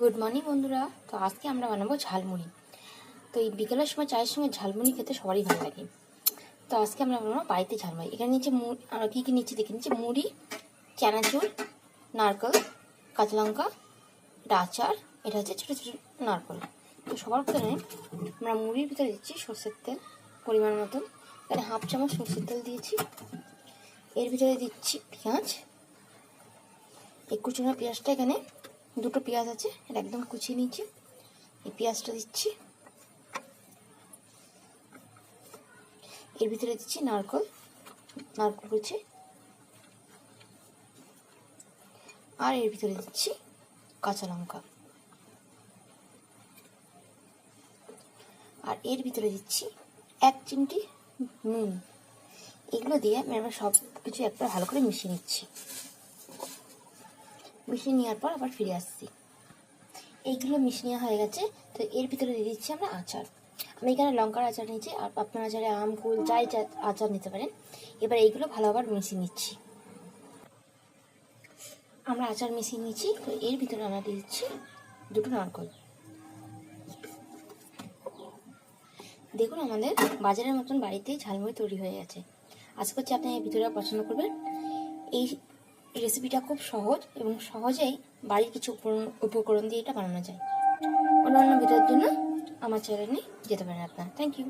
Good morning বন্ধুরা। তো আজকে আমরা বানাবো ঝালমুড়ি। তো এই বিকেলের সময় চায়ের সঙ্গে ঝালমুড়ি খেতে সবারই ভালো লাগে। তো আজকে আমরা বানাবো বাড়িতে ঝালমুড়ি। এখানে নিচে আর কী কী নিচে দেখে নিচ্ছি? মুড়ি চানাচুর নারকেল, কাঁচা লঙ্কা ডাচার এটা হচ্ছে ছোটো ছোটো নারকেল। তো সবার প্রথমে আমরা মুড়ির ভিতরে দিচ্ছি সর্ষের তেল পরিমাণ মতন। এখানে হাফ চামচ সর্ষের তেল দিয়েছি। এর ভিতরে দিচ্ছি পেঁয়াজ। এই কুচনো পেঁয়াজটা এখানে দুটো পেঁয়াজ আছে, এটা একদম কুচিয়ে নিচ্ছি এই পেঁয়াজটা দিচ্ছি। এর ভিতরে দিচ্ছি নারকল নারকল কুচি। আর এর ভিতরে দিচ্ছি কাঁচা লঙ্কা। আর এর ভিতরে দিচ্ছি এক চিমটি নুন। এগুলো দিয়ে আমি এবার সব কিছু একটা ভালো করে মিশিয়ে নিচ্ছি। মিশিয়ে নেওয়ার পর আবার ফিরে আসছি। এইগুলো মিশিয়ে নেওয়া হয়ে গেছে, তো এর ভিতরে দিয়ে দিচ্ছি আমরা আচার। আমি এখানে লঙ্কার আচার নিয়েছি, আর আপনার আচারে আম, কুল, যাই আচার নিতে পারেন, এবার এইগুলো ভালো আবার মিশিয়ে নিচ্ছি। আমরা আচার মিশিয়ে নিয়েছি, তো এর ভিতরে আমরা দিয়ে দিচ্ছি দুটো নারকল। দেখুন আমাদের বাজারের মতন বাড়িতেই ঝালমুড়ি তৈরি হয়ে গেছে। আশা করছি আপনি এই ভিডিওটা পছন্দ করবেন। এই রেসিপিটা খুব সহজ এবং সহজেই বাড়ির কিছু উপকরণ উপকরণ দিয়ে এটা বানানো যায়। অন্যান্য ভিডিওর জন্য আমার চ্যানেলে যেতে পারেন আপনারা। Thank you